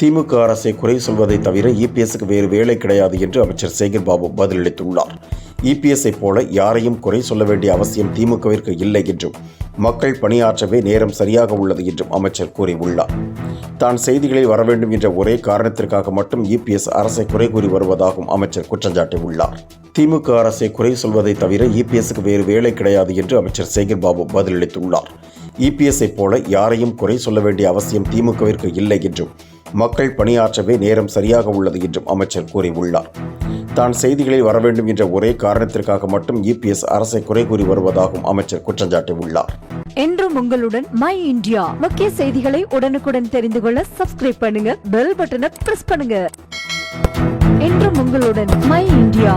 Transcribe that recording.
திமுக அரசை குறை சொல்வதை தவிர இபிஎஸ்க்கு வேறு வேலை கிடையாது என்று அமைச்சர் சேகர் பாபு பதிலளித்துள்ளார். இபிஎஸ்ஐ போல யாரையும் குறை சொல்ல வேண்டிய அவசியம் திமுகவிற்கு இல்லை என்றும் மக்கள் பணியாற்றவே நேரம் சரியாக உள்ளது என்றும் அமைச்சர் கூறியுள்ளார். தான் செய்திகளில் வர வேண்டும் என்ற ஒரே காரணத்திற்காக மட்டும் இபிஎஸ் அரசை குறை கூறி வருவதாகவும் அமைச்சர் குற்றம் சாட்டியுள்ளார் திமுக அரசை குறை சொல்வதை தவிர இபிஎஸ்க்கு வேறு வேலை கிடையாது என்று அமைச்சர் சேகர் பாபு பதிலளித்துள்ளார். இபிஎஸ்ஐ போல யாரையும் குறை சொல்ல வேண்டிய அவசியம் திமுகவிற்கு இல்லை என்றும் மக்கள் பணியாற்றவே நேரம் சரியாக உள்ளது என்றும் அமைச்சர் கூறியுள்ளார். தான் செய்திகளில் வர வேண்டும் என்ற ஒரே காரணத்திற்காக மட்டும் இபிஎஸ் அரசை குறை கூறி வருவதாகவும் அமைச்சர் குற்றம் சாட்டியுள்ளார் என்றும் உங்களுடன் மை இந்தியா. முக்கிய செய்திகளை உடனுக்குடன் தெரிந்து கொள்ள சப்ஸ்கிரைப் பண்ணுங்க பெல் பட்டனை பிரஸ் பண்ணுங்க. என்றும் உங்களுடன் மை இந்தியா.